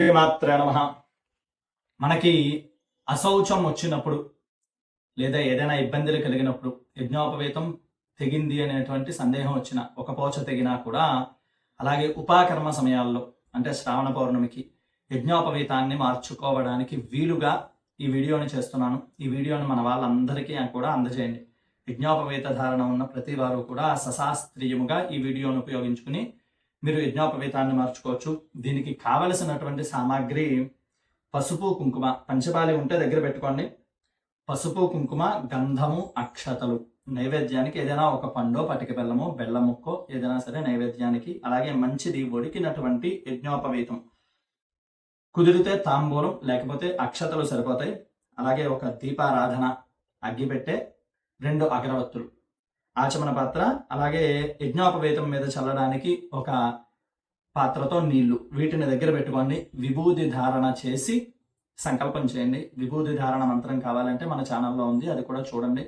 మాత్ర నమ. మనకి అశౌచం వచ్చినప్పుడు లేదా ఏదైనా ఇబ్బందులు కలిగినప్పుడు యజ్ఞోపవేతం తెగింది అనేటువంటి సందేహం వచ్చిన ఒక పోచ తెగినా కూడా అలాగే ఉపాకర్మ సమయాల్లో అంటే శ్రావణ పౌర్ణమికి యజ్ఞోపవేతాన్ని మార్చుకోవడానికి వీలుగా ఈ వీడియోని చేస్తున్నాను. ఈ వీడియోని మన వాళ్ళందరికీ కూడా అందజేయండి. యజ్ఞోపవేత ధారణ ఉన్న ప్రతి వారు కూడా సశాస్త్రీయముగా ఈ వీడియోను ఉపయోగించుకుని మీరు యజ్ఞోపవేతాన్ని మార్చుకోవచ్చు. దీనికి కావలసినటువంటి సామాగ్రి పసుపు కుంకుమ పంచపాలి ఉంటే దగ్గర పెట్టుకోండి. పసుపు కుంకుమ గంధము అక్షతలు. నైవేద్యానికి ఏదైనా ఒక పండో పటిక బెల్లము బెల్లముక్కో ఏదైనా సరే నైవేద్యానికి. అలాగే మంచిది ఒడికినటువంటి యజ్ఞోపవేతం. కుదిరితే తాంబూలం లేకపోతే అక్షతలు సరిపోతాయి. అలాగే ఒక దీపారాధన అగ్గిపెట్టే రెండు అగరవత్తులు. ఆచమన పాత్ర అలాగే యజ్ఞోపవేతం మీద చల్లడానికి ఒక పాత్రతో నీళ్ళు వీటిని దగ్గర పెట్టుకోండి. విభూది ధారణ చేసి సంకల్పం చేయండి. విభూది ధారణ మంత్రం కావాలంటే మన ఛానల్లో ఉంది అది కూడా చూడండి.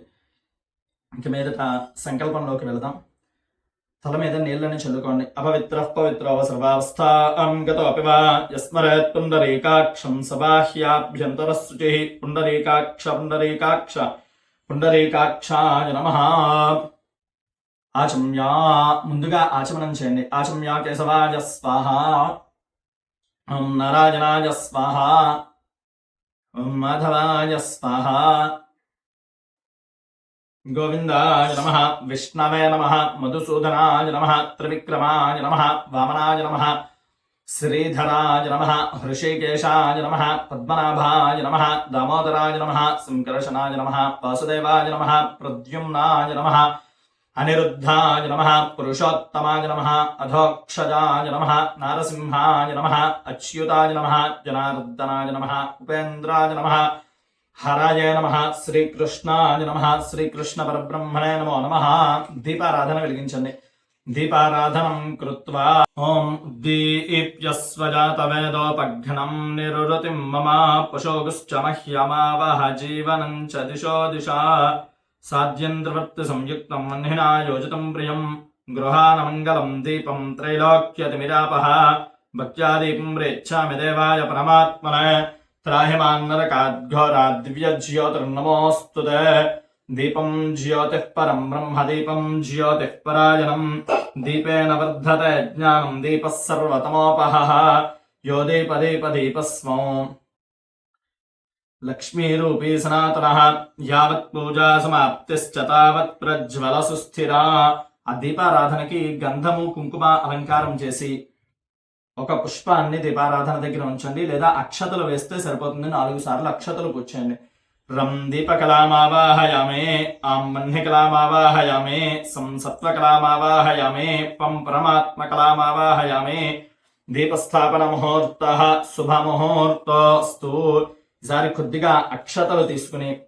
ఇంక మీదట సంకల్పంలోకి వెళదాం. తల మీద నీళ్ళని చల్లుకోండి. అపవిత్ర పవిత్ర సర్వావస్థాం గతోపి వా యస్మరేత్ పుండరీకాక్షం సబాహ్యాభ్యంతర శుచి పుండరీకాక్ష పుండరీకాక్ష పుండరీకాక్షాయ నమ ఆచమ్యా ముందుగా ఆచమనం చేయండి. ఆచమ్యా కేశవాజ స్వాహ. ఓం నారాయణాయ స్వాహ. ఓం మాధవాయ స్వాహ. గోవిందాయ నమ విష్ణవే నమ మధుసూదనాయ నమ త్రివిక్రమాయ నమ వామనాయ నమ శ్రీధరాయ నమ హృషికేశాయ నమ పద్మనాభాయ నమ దామోదరాయ నమ సంకర్షణాయ నమ వాసుదేవాయ నమ ప్రద్యుమ్నాయ నమ అనిరుద్ధాయ నమ పురుషోత్తమాయ నమ అధోక్షజాయ నమ నారసింహాయ నమ అచ్యుతాయ నమ జనార్దనాయ నమ ఉపేంద్రాయ నమ హరాయ నమ శ్రీకృష్ణాయ నమ శ్రీకృష్ణ పరబ్రహ్మణే నమో నమ. దీపారాధన వెలిగించండి. దీపారాధనం కృత్వా ఓం దీప్యస్వజాతవేదోపఘ్నం నిరురతిం మమ పశోగుశ్చ మహ్యమావహ జీవనం చ దిశో దిశా సాధ్యంద్రవత్ సంయుక్తం మన్హినా యోజితం ప్రియం గృహానమంగళం దీపం త్రైలోక్యతిమిరాపహ భక్త్యా దీపం రేచ్ఛామి దేవాయ పరమాత్మన త్రాహిమాన్నరకాద్ఘోరాద్వ్యజ్యోతిర్నమోऽस्तु దీపం జ్యోతిః పరం బ్రహ్మ దీపం జ్యోతిః పరాయణం దీపేన వర్ధతే జ్ఞానం దీపः సర్వతమోపహ यो दीपदीपदीपस्मौ లక్ష్మీరూపీ సనాతన యావత్ పూజా సమాప్తిశ్చ తావత్ ప్రజ్వల సుస్థిరా ఆ దీపారాధనకి గంధము కుంకుమ అలంకారం చేసి ఒక పుష్పాన్ని దీపారాధన దగ్గర ఉంచండి లేదా అక్షతలు వేస్తే సరిపోతుంది. నాలుగు సార్లు అక్షతలు కూర్చోండి రం దీపకలామావాహయామే ఆం వహ్నికలామావాహయామే సం సత్వకలామావాహయామే పం పరమాత్మకలామావాహయామే దీపస్థాపన ముహూర్త శుభ ముహూర్తోస్తు. ఈసారి కొద్దిగా అక్షతలు తీసుకుని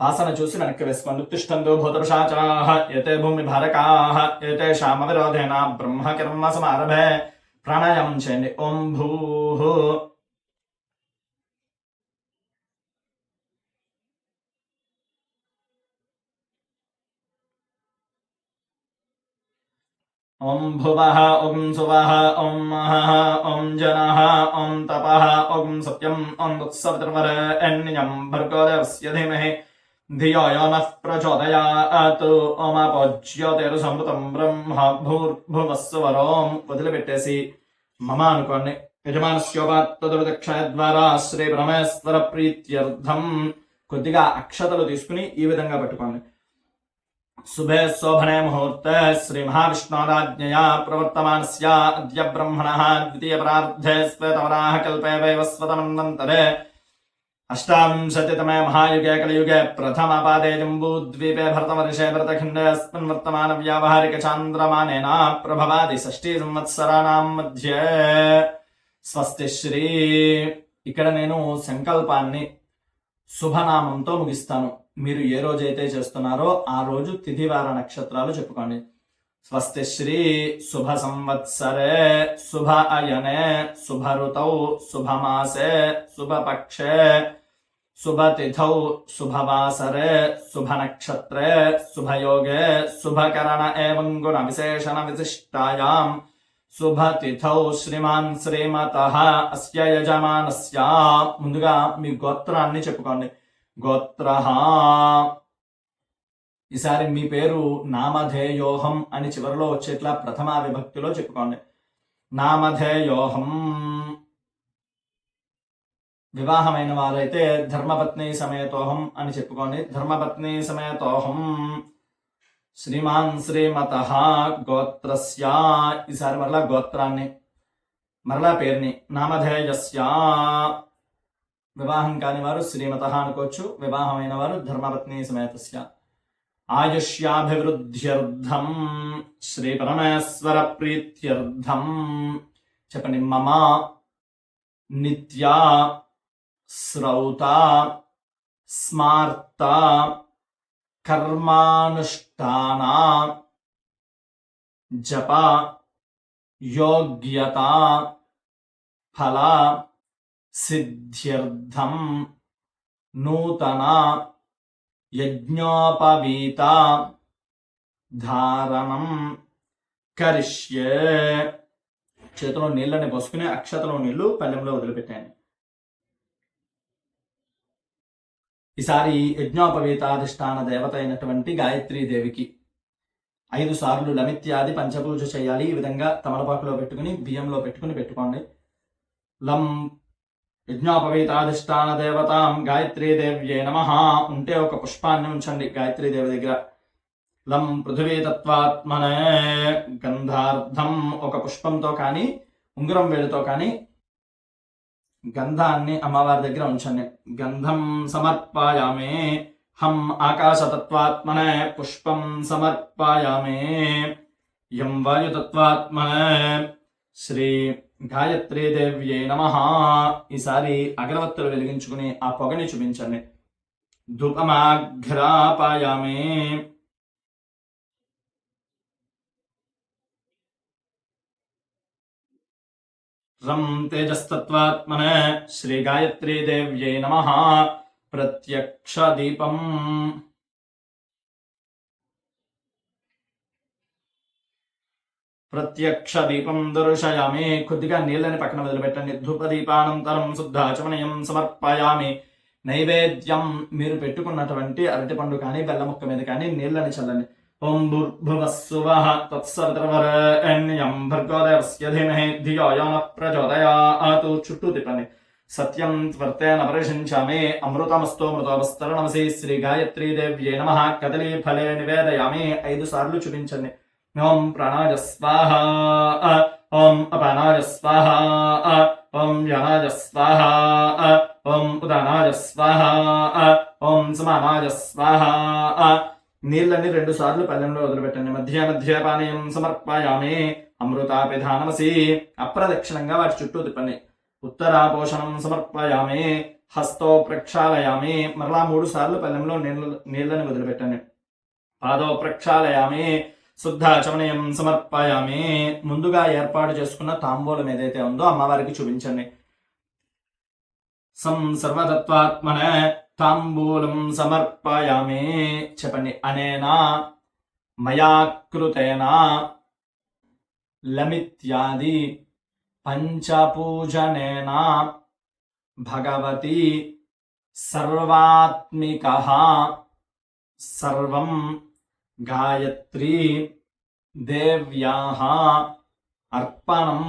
వాసన చూసి వెనక్కి వేసుకోండి. తిష్టందు భూతపుషాచాః ఏతే భూమి భారకాహ ఏతే శామ విరోధేన బ్రహ్మ కర్మ సమారభే. ప్రాణాయామం చేయండి. ఓం భూ. ఓం భువః ఓం సువః ఓం మహః ఓం జనః ఓం తపః ఓం సత్యం ఓం ఉత్సవతిర్వరేణ్యం భర్గోదేవస్య ధీమహి ధియో యో నః ప్రచోదయాత్ ఓమాపోజ్యోతిర్సమృతం బ్రహ్మ భూర్భువస్వరోం వదిలిపెట్టేసి మమ అనుకోండి యజమానస్యోపాత్తదక్షయ ద్వారా శ్రీ పరమేశ్వర ప్రీత్యర్థం కొద్దిగా అక్షతలు తీసుకుని ఈ విధంగా పెట్టుకోండి శుభే శోభనే ముహూర్తే శ్రీ మహావిష్ణోరాజ్ఞయా ప్రవర్తమానస్య అద్య బ్రహ్మణः ద్వితీయ పరార్ధే శ్వేతవరాహ కల్పే వైవస్వతమన్వంతరే అష్టావింశతితమే మహాయుగే కలియుగే ప్రథమపాదే జంబూద్వీపే భరతవర్షే భరతఖండే అస్మిన్ వర్తమాన వ్యావహారిక చాంద్రమానేన ప్రభవాది షష్ఠీ సంవత్సరాణం మధ్యే స్వస్తి శ్రీ ఇక్కడ నేను సంకల్పాన్ని శుభనామంతో ముగిస్తాను। మీరు ఏ రోజైతే చేస్తున్నారో ఆ రోజు తిథివార నక్షత్రాలు చెప్పుకోండి. స్వస్తి శ్రీ శుభ సంవత్సరే శుభ అయనే శుభ ఋతౌ శుభమాసే శుభపక్షే శుభతిథౌ శుభవాసరే శుభనక్షత్రే శుభయోగే శుభకరణ ఏవం గుణ విశేషణ విశిష్టాయాం. శుభతిథౌ శ్రీమాన్ శ్రీమత అస్య యజమానస్య. ముందుగా మీ గోత్రాన్ని చెప్పుకోండి. గోత్ర ఈసారి మీ పేరు నామధేయోహం అని చివరిలో వచ్చేట్లా ప్రథమ విభక్తిలో చెప్పుకోండి. నామధేయోహం. వివాహమైన వారైతే ధర్మపత్ని సమేతోహం అని చెప్పుకోండి. ధర్మపత్ని సమేతోహం. శ్రీమాన్ శ్రీమత గోత్రస్య. ఈసారి మరలా గోత్రాన్ని మరలా పేరుని నామధేయస్య. వివాహం కాని వారు శ్రీమత అనుకోవచ్చు వివాహమైన వారు ధర్మపత్ని సమేతస్య. ఆయుష్యాభివృద్ధ్యర్థం. శ్రీ పరమేశ్వర ప్రీత్యర్థం చెప్పండి. మమ నిత్య శ్రౌత స్మార్త కర్మానుష్ఠాన జప యోగ్యత ఫల సిద్ధ్యర్థం నూతన యజ్ఞోపవీత ధారణం కరిష్యే చేతిలో నీళ్ళని పోసుకుని అక్షతలో నీళ్ళు పల్లెంలో వదిలిపెట్టాను. ఈసారి యజ్ఞోపవీతాధిష్టాన దేవత అయినటువంటి గాయత్రీ దేవికి ఐదు సార్లు లమిత్యాది పంచపూజ చేయాలి. ఈ విధంగా తమలపాకులో పెట్టుకుని బియ్యంలో పెట్టుకుని పెట్టుకోండి. లం యజ్ఞోపవీతాధిష్టాన దేవతాం గాయత్రీదేవ్యే నమ. ఉంటే ఒక పుష్పాన్ని ఉంచండి గాయత్రీదేవి దగ్గర. లం పృథివీతత్వాత్మనే గంధార్థం ఒక పుష్పంతో కానీ ఉంగరం వేలుతో కానీ గంధాన్ని అమ్మవారి దగ్గర ఉంచండి. గంధం సమర్పాయామే. హం ఆకాశతత్వాత్మనే పుష్పం సమర్పాయామే. యం వాయుతత్వాత్మనే. శ్రీ గాయత్రీ దేవ్యే నమ. ఈసారి అగరవత్తులు వెలిగించుకుని ఆ పొగని చూపించండి. ధూపమాఘ్రాపాయామే. రం తేజస్తత్వాత్మన శ్రీ గాయత్రీ దేవ్యై నమ. ప్రత్యక్ష దీపం. ప్రత్యక్ష దీపం దర్శయామి. కొద్దిగా నీళ్ళని పక్కన వదిలిపెట్టండి. ధూప దీపానంతరం శుద్ధాచమనయం సమర్పయామి. నైవేద్యం మీరు పెట్టుకున్నటువంటి అరటిపండు కానీ బెల్ల ముక్క మీద కానీ నీళ్ళని చల్లండి. ఓం భూర్భువస్సువః తత్సవితర్వరేణ్యం భర్గోదేవస్య ధీమహి ధియో యో చుట్టూ తిప్పండి. సత్యం త్వర్తేన పరిశించామి. అమృతమస్తో మృతోపస్తరణమసి శ్రీ గాయత్రీ దేవ్యే నమ. కదలీ ఫలే నివేదయామి. ఐదు సార్లు చూపించండి. ఓం ప్రాణాయ స్వాహ ఓం అపానాయ స్వాహ ఓం యనాయ స్వాహ ఓం ఉదానాయ స్వాహ ఓం సమానాయ స్వాహ నీళ్ళని రెండు సార్లు పల్లెంలో వదిలిపెట్టండి. మధ్య మధ్య పానీయం సమర్పయామి అమృతాపిధానమసి అప్రదక్షిణంగా వాటి చుట్టూ తిప్పండి. ఉత్తరాపోషణం సమర్పయామి. హస్తో ప్రక్షాళయామి. మరలా మూడు సార్లు పల్లెంలో నీళ్ళ నీళ్ళని వదిలిపెట్టండి. పాదో ప్రక్షాళయామి శుద్ధాచమనయం సమర్పయామి. ముందుగా ఏర్పాటు చేసుకున్న తాంబూలం ఏదైతే ఉందో అమ్మవారికి చూపించండి. సం సర్వతత్వాత్మన తాంబూలం సమర్పయామి. చెప్పండి. అనేనా? మయాకృతేన? లమిత్యాది? పంచపూజనేన? భగవతి? సర్వాత్మిక? సర్వం గాయత్రి దేవ్యాహ అర్పణం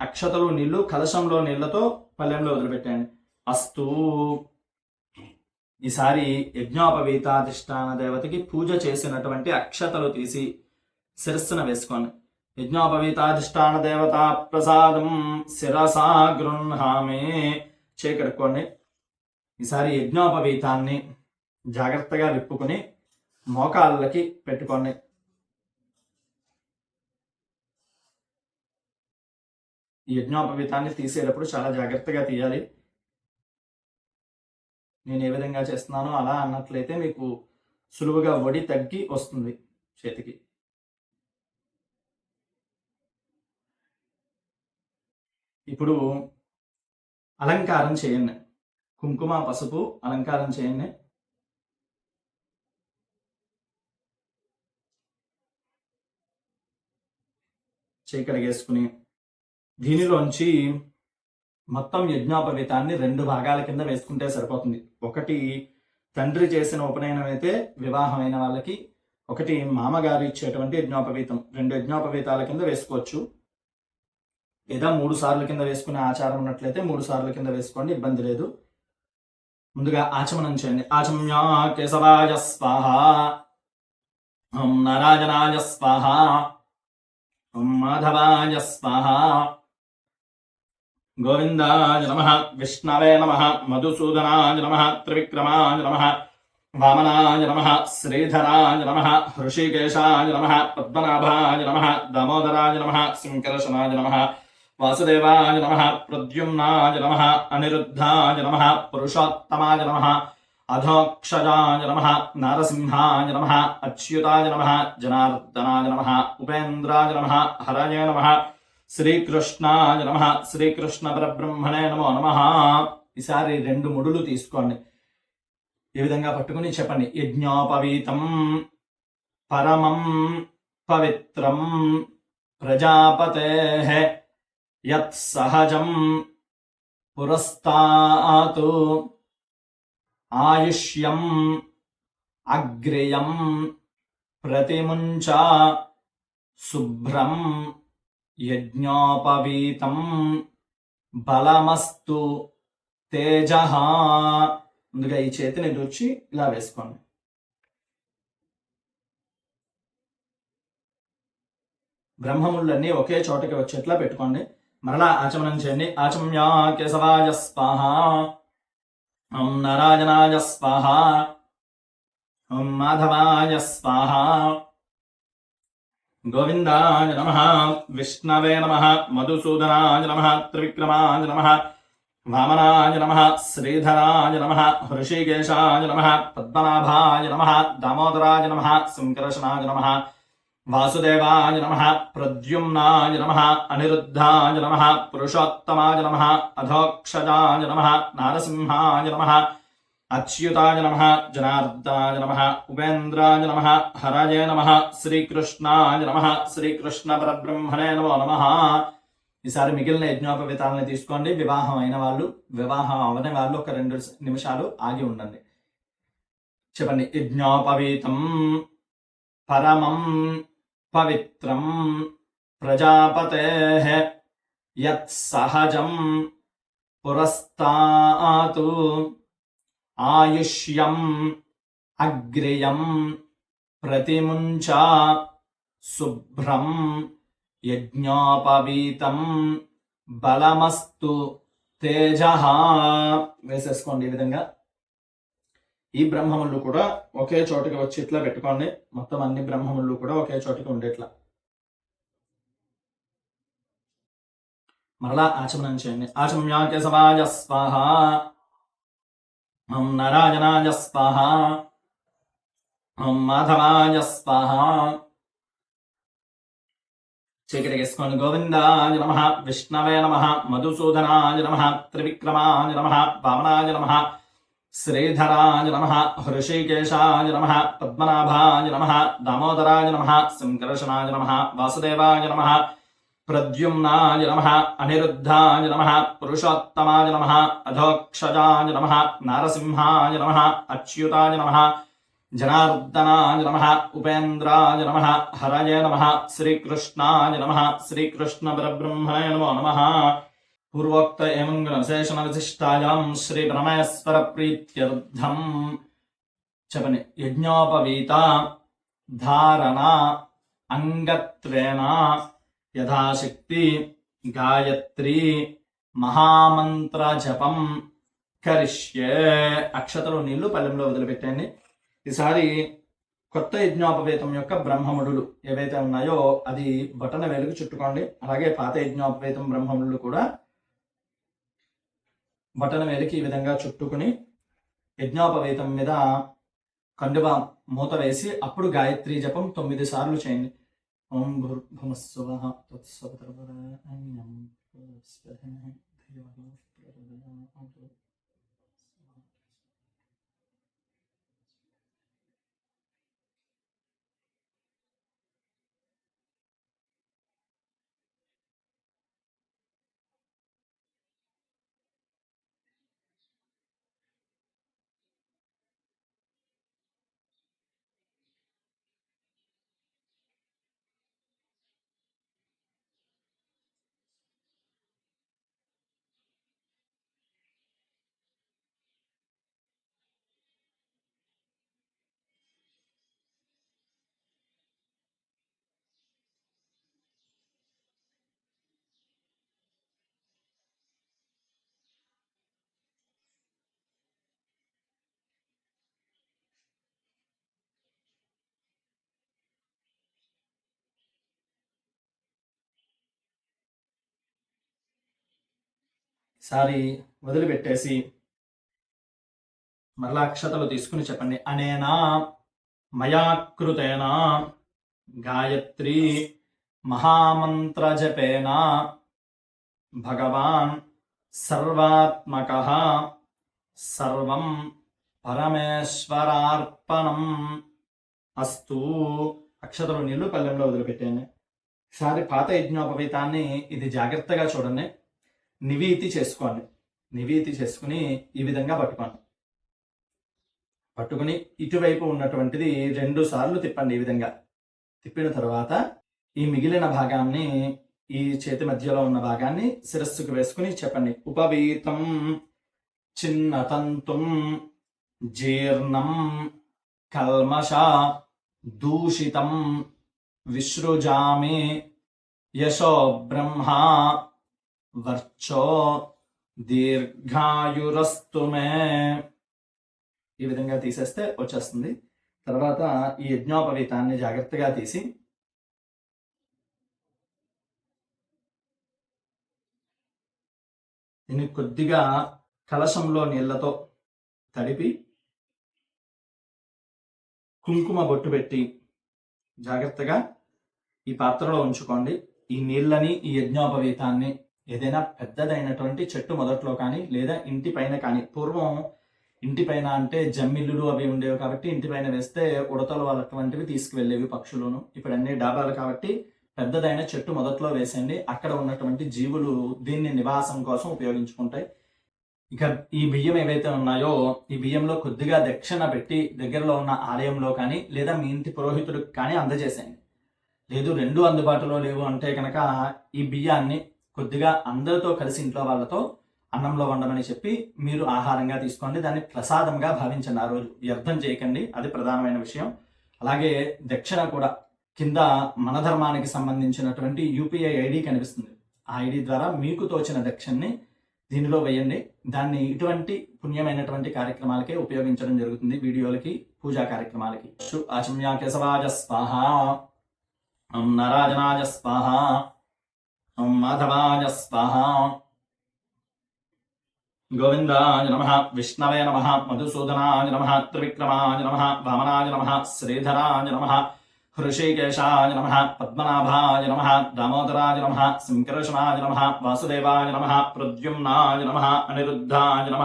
అక్షతలు నీళ్ళు కలశంలో నీళ్ళతో పల్లెంలో వదిలిపెట్టండి. అస్తు. ఈసారి యజ్ఞోపవీతాధిష్టాన దేవతకి పూజ చేసినటువంటి అక్షతలు తీసి శిరస్సున వేసుకోండి. యజ్ఞోపవీతాధిష్టాన దేవత ప్రసాదం శిరసా గృహామే చేకడుకోండి ఈసారి యజ్ఞోపవీతాన్ని జాగ్రత్తగా విప్పుకొని మోకాళ్ళకి పెట్టుకోండి. ఈ యజ్ఞోపవీతాన్ని తీసేటప్పుడు చాలా జాగ్రత్తగా తీయాలి. నేను ఏ విధంగా చేస్తున్నానో అలా అన్నట్లయితే మీకు సులువుగా వడి తగ్గి వస్తుంది చేతికి. ఇప్పుడు అలంకారం చేయండి. కుంకుమ పసుపు అలంకారం చేయండి. చేయి దీనిలోంచి మొత్తం యజ్ఞోపవీతాన్ని రెండు భాగాల కింద వేసుకుంటే సరిపోతుంది. ఒకటి తండ్రి చేసిన ఉపనయనం అయితే వివాహమైన వాళ్ళకి ఒకటి మామగారు ఇచ్చేటువంటి యజ్ఞోపవీతం. రెండు యజ్ఞోపవీతాల కింద వేసుకోవచ్చు. లేదా మూడు సార్లు కింద వేసుకునే ఆచారం ఉన్నట్లయితే మూడు సార్లు కింద వేసుకోండి ఇబ్బంది లేదు. ముందుగా ఆచమనం చేయండి. ఆచమ్యా కేశవాయ స్వాహ. ఓం నారాయణాయ స్వాహ. మాధవాయ స్వాహ గోవిందాయ నమ విష్ణవే నమ మధుసూదనాయ నమ త్రివిక్రమాయ నమ వామనాయ నమ శ్రీధరాయ నమ హృషికేశాయ నమ పద్మనాభాయ నమ దామోదరాయ నమ శంకరశనాయ నమ వాసుదేవాయ నమ ప్రద్యుమ్నాయ నమ అనిరుద్ధాయ నమ పురుషోత్తమాయ నమ అధోక్షజాయ నమ నారసింహాయ నమ అచ్యుతాయ నమ జనార్దనాయ నమ ఉపేంద్రాయ నమ హరయ నమ శ్రీకృష్ణాయ నమ శ్రీకృష్ణ పరబ్రహ్మణే నమో నమ. ఈసారి రెండు ముడులు తీసుకోండి. ఈ విధంగా పట్టుకుని చెప్పండి. యజ్ఞోపవీతం పరమం పవిత్రం ప్రజాపతే యత్ సహజం పురస్తాతు ఆయుష్యం అగ్రయం ప్రతిముంచ శుభ్రం యజ్ఞోపవీతం బలమస్తు తేజ. ముందుగా ఈ చేతిని రుచి ఇలా వేసుకోండి. బ్రహ్మముళ్ళన్నీ ఒకే చోటకి వచ్చేట్లా పెట్టుకోండి. మరలా ఆచమనం చేయండి. ఆచమ్యా కేశవాయ స్వాహ. ఓం నారాయణాయ స్వాహ ఓం మాధవాయ స్వాహ గోవిందాయ నమ విష్ణవే నమ మధుసూదనాయ నమ త్రివిక్రమాయ నమ వామనాయ నమ శ్రీధరాయ నమ హృషికేశాయ నమ పద్మనాభాయ నమ దామోదరాయ నమ శంకరశనాయ నమ వాసుదేవాయ నమ ప్రద్యుమ్నాయ నమ అనిరుద్ధాయ నమ పురుషోత్తమాయ నమ అధోక్షజాయ నమ నారసింహాయ నమ అచ్యుతాయ నమ జనార్దాయ నమ ఉపేంద్రాయ నమ హరయే నమ శ్రీకృష్ణాయ నమ శ్రీకృష్ణ పరబ్రహ్మణే నమో నమ. ఈసారి మిగిలిన యజ్ఞోపవితాలను తీసుకోండి. వివాహం అయిన వాళ్ళు వివాహం అవని వాళ్ళు ఒక రెండు నిమిషాలు ఆగి ఉండండి. చెప్పండి. యజ్ఞోపవీతం పరమం పవిత్రం ప్రజాపతే యత్సహజం పురస్తాతు ఆయుష్యం అగ్రియం ప్రతిముంచ శుభ్రం యజ్ఞోపవీతం బలమస్తు తేజ వేసేసుకోండి ఈ విధంగా. ఈ బ్రహ్మములు కూడా ఒకే చోటుకి వచ్చి ఇట్లా పెట్టుకోండి. మొత్తం అన్ని బ్రహ్మములు కూడా ఒకే చోటుకి ఉండేట్లా. మరలా ఆచమనం చేయండి. ఆచమ్యా కేశవాయ స్వాహ. ఓం నారాయణాయ స్వాహ. ఓం మాధవాజ స్వాహ. చీకటి వేసుకోండి. గోవిందాయ నమ విష్ణవే నమ మధుసూదనాయ నమ త్రివిక్రమాయ నమ వామనాయ నమ శ్రీధరాయ నమ హృషికేశాయ నమ పద్మనాభాయ నమ దామోదరాయ నమ శంకరశనాయ నమ వాసుదేవాయ నమ ప్రద్యుమ్నాయ నమ అనిరుద్ధాయ నమ పురుషోత్తమాయ నమ అధోక్షజాయ నమ నారసింహాయ నమ అచ్యుతాయ నమ జనార్దనాయ నమ ఉపేంద్రాయ నమ హరయ నమ శ్రీకృష్ణాయ నమ శ్రీకృష్ణ పరబ్రహ్మణే నమో నమ పూర్వోక్త ఏమంగళశేషణ విశిష్టాయాం శ్రీ పరమేశ్వర ప్రీత్యర్థం చెప్పని యజ్ఞోపవీత ధారణ అంగత్వేన యథాశక్తి గాయత్రి మహామంత్ర జపం కరిష్యే అక్షతలు నీళ్ళు పల్లెంలో వదిలిపెట్టండి ఈసారి కొత్త యజ్ఞోపవేతం యొక్క బ్రహ్మముడులు ఏవైతే ఉన్నాయో అది బటన వేలుకు చుట్టుకోండి. అలాగే పాత యజ్ఞోపవేతం బ్రహ్మముడులు కూడా బటన మీదకి ఈ విధంగా చుట్టుకుని యజ్ఞోపవేతం మీద కండువ మూత వేసి అప్పుడు గాయత్రి జపం తొమ్మిది సార్లు చేయండి. ఓం భూర్భుమస్సువః తత్సవితుర్వరేణ్యం సారి వదిలిపెట్టేసి మరలా అక్షతలు తీసుకుని చెప్పండి. అనేనా మయాకృతేన గాయత్రి మహామంత్రజపేన భగవాన్ సర్వాత్మక సర్వం పరమేశ్వరార్పణం అస్తు. అక్షతలు నీళ్ళు పల్లెంలో వదిలిపెట్టాను సారి పాత యజ్ఞోపవీతాన్ని ఇది జాగ్రత్తగా చూడండి. నివేతి చేసుకోండి. నివేతి చేసుకుని ఈ విధంగా పట్టుకోండి. పట్టుకుని ఇటువైపు ఉన్నటువంటిది రెండు సార్లు తిప్పండి ఈ విధంగా. తిప్పిన తర్వాత ఈ మిగిలిన భాగాన్ని ఈ చేతి మధ్యలో ఉన్న భాగాన్ని శిరస్సుకు వేసుకుని చెప్పండి. ఉపవీతం చిన్నతంతుం జీర్ణం కల్మష దూషితం విశ్రుజామి యశో బ్రహ్మ వర్చో దీర్ఘాయురస్తు మే ఈ విధంగా తీసేస్తే వచ్చేస్తుంది. తర్వాత ఈ యజ్ఞోపవీతాన్ని జాగ్రత్తగా తీసి దీన్ని కొద్దిగా కలశంలో నీళ్ళతో తడిపి కుంకుమ బొట్టు పెట్టి జాగ్రత్తగా ఈ పాత్రలో ఉంచుకోండి. ఈ నీళ్ళని ఈ యజ్ఞోపవీతాన్ని ఏదైనా పెద్దదైనటువంటి చెట్టు మొదట్లో కానీ లేదా ఇంటి పైన కానీ పూర్వం ఇంటి పైన అంటే జమ్మిల్లులు అవి ఉండేవి కాబట్టి ఇంటి పైన వేస్తే ఉడతలు వాళ్ళటువంటివి తీసుకువెళ్ళేవి పక్షులను. ఇప్పుడు అన్ని డాబాలు కాబట్టి పెద్దదైన చెట్టు మొదట్లో వేసేయండి అక్కడ ఉన్నటువంటి జీవులు దీన్ని నివాసం కోసం ఉపయోగించుకుంటాయి. ఇక ఈ బియ్యం ఏవైతే ఉన్నాయో ఈ బియ్యంలో కొద్దిగా దక్షిణ పెట్టి దగ్గరలో ఉన్న ఆలయంలో కానీ లేదా మీ ఇంటి పురోహితుడికి కానీ అందజేసేయండి. లేదు రెండు అందుబాటులో లేవు అంటే కనుక ఈ బియ్యాన్ని కొద్దిగా అందరితో కలిసి ఇంట్లో వాళ్ళతో అన్నంలో వండమని చెప్పి మీరు ఆహారంగా తీసుకోండి. దాన్ని ప్రసాదంగా భావించండి ఆ రోజు వ్యర్థం చేయకండి. అది ప్రధానమైన విషయం. అలాగే దక్షిణ కూడా కింద మన ధర్మానికి సంబంధించినటువంటి యూపీఐ ఐడి కనిపిస్తుంది. ఆ ఐడి ద్వారా మీకు తోచిన దక్షిణని దీనిలో వేయండి. దాన్ని ఇటువంటి పుణ్యమైనటువంటి కార్యక్రమాలకే ఉపయోగించడం జరుగుతుంది. వీడియోలకి పూజా కార్యక్రమాలకి. అచమ్యా కేశవాజ స్వాహ. నరాజనాజ స్వాహ. మాధవాయ స్వాహ. గోవిందాయ నమ విష్ణవే నమ మధుసూదనాయ నమ త్రివిక్రమాయ నమ వామనాయ నమ శ్రీధరాయ నమ హృషికేశాయ నమ పద్మనాభాయ నమ దామోదరాయ నమ శంకర్షణాయ నమ వాసుదేవాయ నమ ప్రద్యుమ్నాయ నమ అనిరుద్ధాయ నమ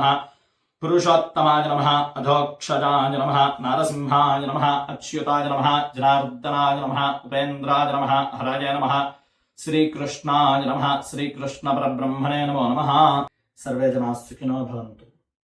పురుషోత్తమాయ నమ అధోక్షజాయ నమ నారసింహాయ నమ అచ్యుతాయ నమ జనార్దనాయ నమ ఉపేంద్రాయ నమ హరాయ నమ శ్రీకృష్ణాయ నమ. శ్రీకృష్ణ పరబ్రహ్మణే నమో నమ. సర్వే జనా సుఖినో భవంతు.